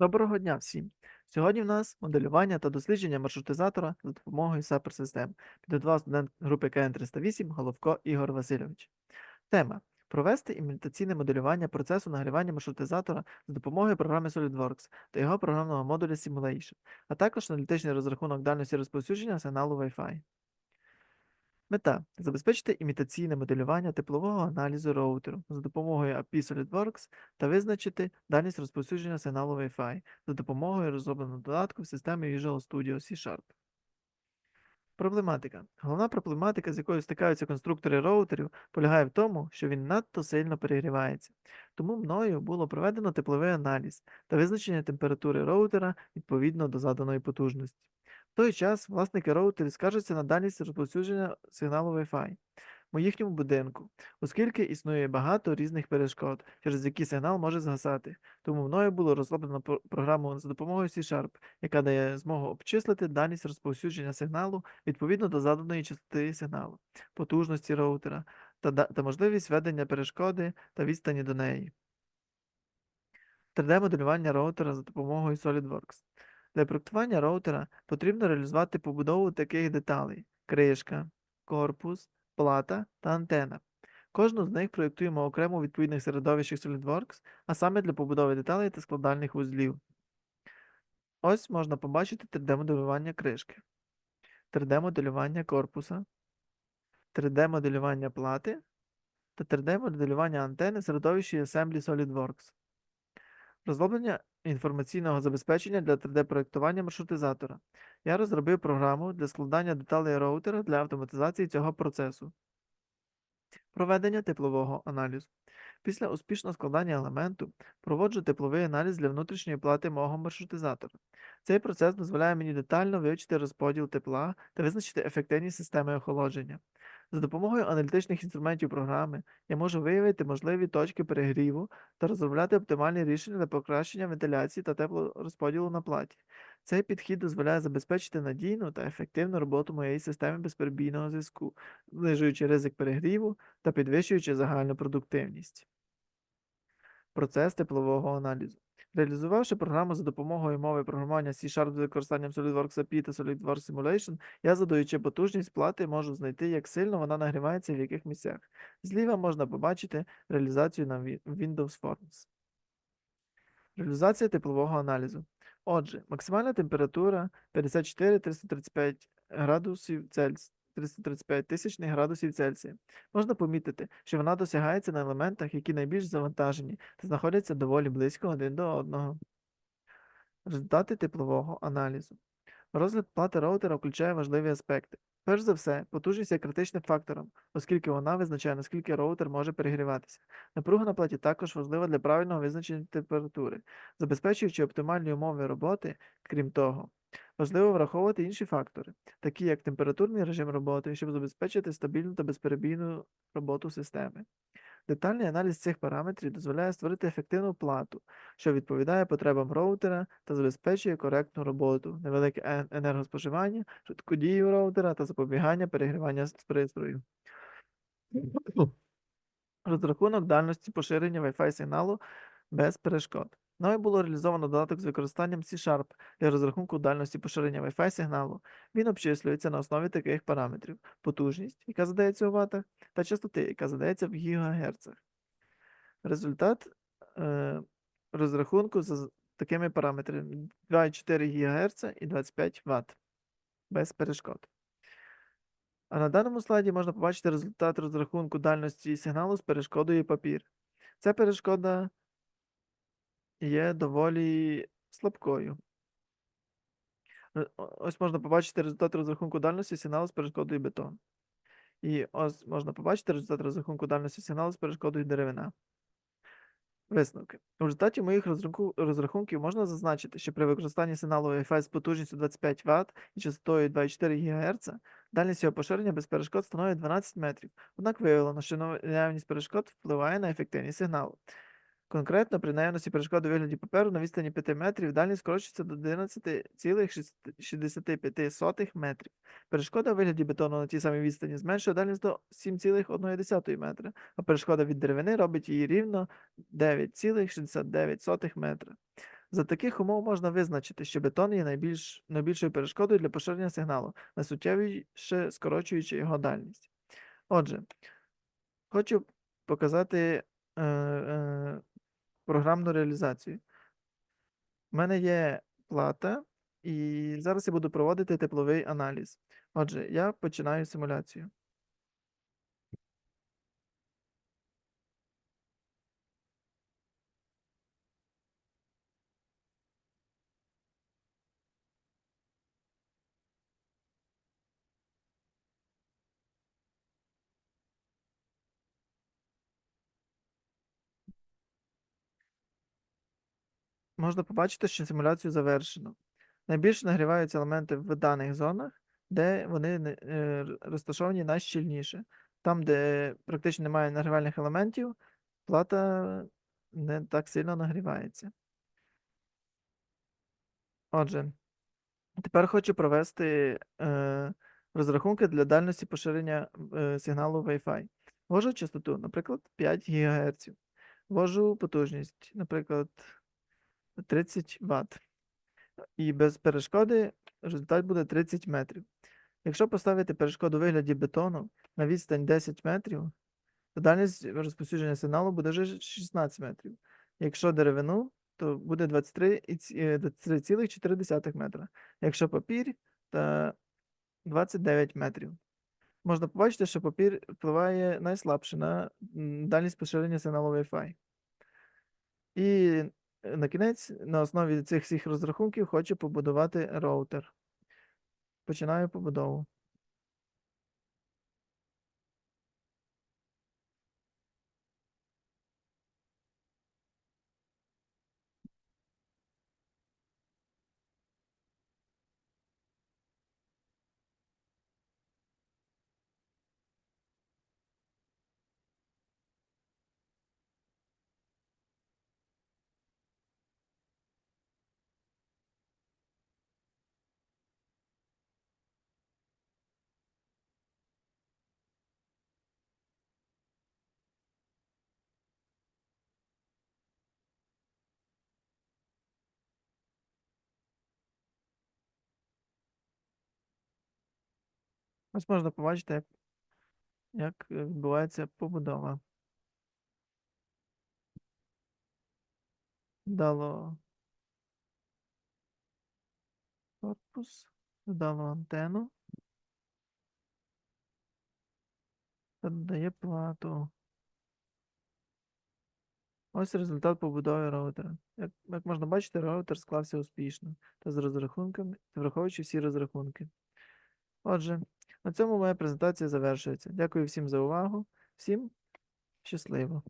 Доброго дня всім! Сьогодні в нас моделювання та дослідження маршрутизатора за допомогою SAPR систем. Підготував студент групи КН 308 Головко Ігор Васильович. Тема провести імітаційне моделювання процесу нагрівання маршрутизатора за допомогою програми SolidWorks та його програмного модуля Simulation, а також аналітичний розрахунок дальності розповсюдження сигналу Wi-Fi. Мета забезпечити імітаційне моделювання теплового аналізу роутеру за допомогою API SolidWorks та визначити дальність розповсюдження сигналу Wi-Fi за допомогою розробленого додатку в системі Visual Studio C-Sharp. Проблематика. Головна проблематика, з якою стикаються конструктори роутерів, полягає в тому, що він надто сильно перегрівається. Тому мною було проведено тепловий аналіз та визначення температури роутера відповідно до заданої потужності. В той час власники роутерів скаржаться на дальність розповсюдження сигналу Wi-Fi у їхньому будинку, оскільки існує багато різних перешкод, через які сигнал може згасати. Тому мною було розроблено програму за допомогою C-Sharp, яка дає змогу обчислити дальність розповсюдження сигналу відповідно до заданої частоти сигналу, потужності роутера та, та можливість введення перешкоди та відстані до неї. 3D-моделювання роутера за допомогою SolidWorks. Для проектування роутера потрібно реалізувати побудову таких деталей: кришка, корпус, плата та антена. Кожну з них проєктуємо окремо у відповідних середовищах SolidWorks, а саме для побудови деталей та складальних вузлів. Ось можна побачити 3D-моделювання кришки, 3D-моделювання корпуса, 3D-моделювання плати та 3D-моделювання антени середовищі Assembly SolidWorks. Розроблення інформаційного забезпечення для 3D-проектування маршрутизатора. Я розробив програму для складання деталей роутера для автоматизації цього процесу. Проведення теплового аналізу. Після успішного складання елементу проводжу тепловий аналіз для внутрішньої плати мого маршрутизатора. Цей процес дозволяє мені детально вивчити розподіл тепла та визначити ефективність системи охолодження. За допомогою аналітичних інструментів програми я можу виявити можливі точки перегріву та розробляти оптимальні рішення для покращення вентиляції та теплорозподілу на платі. Цей підхід дозволяє забезпечити надійну та ефективну роботу моєї системи безперебійного зв'язку, знижуючи ризик перегріву та підвищуючи загальну продуктивність. Процес теплового аналізу. Реалізувавши програму за допомогою мови програмування C-Sharp з використанням SolidWorks API та SolidWorks Simulation, я, задаючи потужність плати, можу знайти, як сильно вона нагрівається і в яких місцях. Зліва можна побачити реалізацію на Windows Forms. Реалізація теплового аналізу. Отже, максимальна температура 54-335 градусів Цельсія. 335 тисячних градусів Цельсія. Можна помітити, що вона досягається на елементах, які найбільш завантажені та знаходяться доволі близько один до одного. Результати теплового аналізу. Розгляд плати роутера включає важливі аспекти. Перш за все, потужність є критичним фактором, оскільки вона визначає, наскільки роутер може перегріватися. Напруга на платі також важлива для правильного визначення температури, забезпечуючи оптимальні умови роботи, крім того. Важливо враховувати інші фактори, такі як температурний режим роботи, щоб забезпечити стабільну та безперебійну роботу системи. Детальний аналіз цих параметрів дозволяє створити ефективну плату, що відповідає потребам роутера та забезпечує коректну роботу, невелике енергоспоживання, швидку дію роутера та запобігання перегрівання з пристрою. Розрахунок дальності поширення Wi-Fi сигналу без перешкод. Мною було реалізовано додаток з використанням C-Sharp для розрахунку дальності поширення Wi-Fi сигналу. Він обчислюється на основі таких параметрів: потужність, яка задається у ватах, та частоти, яка задається в гігагерцах. Результат е, розрахунку за такими параметрами 2,4 ГГц і 25 Вт без перешкод. А на даному слайді можна побачити результат розрахунку дальності сигналу з перешкодою папір. Ця перешкода є доволі слабкою. Е, Ось можна побачити результат розрахунку дальності сигналу з перешкодою бетон. І ось можна побачити результат розрахунку дальності сигналу з перешкодою деревина. Висновки. У результаті моїх розрахунків можна зазначити, що при використанні сигналу Wi-Fi з потужністю 25 Вт і частотою 2,4 ГГц дальність його поширення без перешкод становить 12 метрів. Однак виявлено, що наявність перешкод впливає на ефективність сигналу. Конкретно при наявності перешкод у вигляді паперу на відстані 5 метрів дальність скорочується до 11,65 метрів. Перешкода у вигляді бетону на тій самій відстані зменшує дальність до 7,1 метра, а перешкода від деревини робить її рівно 9,69 метра. За таких умов можна визначити, що бетон є найбільш, найбільшою перешкодою для поширення сигналу, найсуттєвіше скорочуючи його дальність. Отже, хочу показати е, е, програмну реалізацію. У мене є плата, і зараз я буду проводити тепловий аналіз. Отже, я починаю симуляцію. Можна побачити, що симуляцію завершено. Найбільше нагріваються елементи в даних зонах, де вони е, розташовані найщільніше. Там, де практично немає нагрівальних елементів, плата не так сильно нагрівається. Отже, тепер хочу провести е, розрахунки для дальності поширення е, сигналу Wi-Fi. Ввожу частоту, наприклад, 5 ГГц. Ввожу потужність, наприклад, 30 Вт. І без перешкоди результат буде 30 метрів. Якщо поставити перешкоду у вигляді бетону на відстань 10 метрів, то дальність розповсюдження сигналу буде вже 16 метрів. Якщо деревину, то буде 23 і ці- е, 23,4 метра. Якщо папір, то 29 метрів. Можна побачити, що папір впливає найслабше на дальність поширення сигналу Wi-Fi. І на кінець, на основі цих всіх розрахунків, хочу побудувати роутер. Починаю побудову. Ось можна побачити, як, як е, відбувається побудова. Дало корпус, додало антенну. Та додає плату. Ось результат побудови роутера. Як, як можна бачити, роутер склався успішно та з розрахунками, враховуючи всі розрахунки. Отже, на цьому моя презентація завершується. Дякую всім за увагу. Всім щасливо!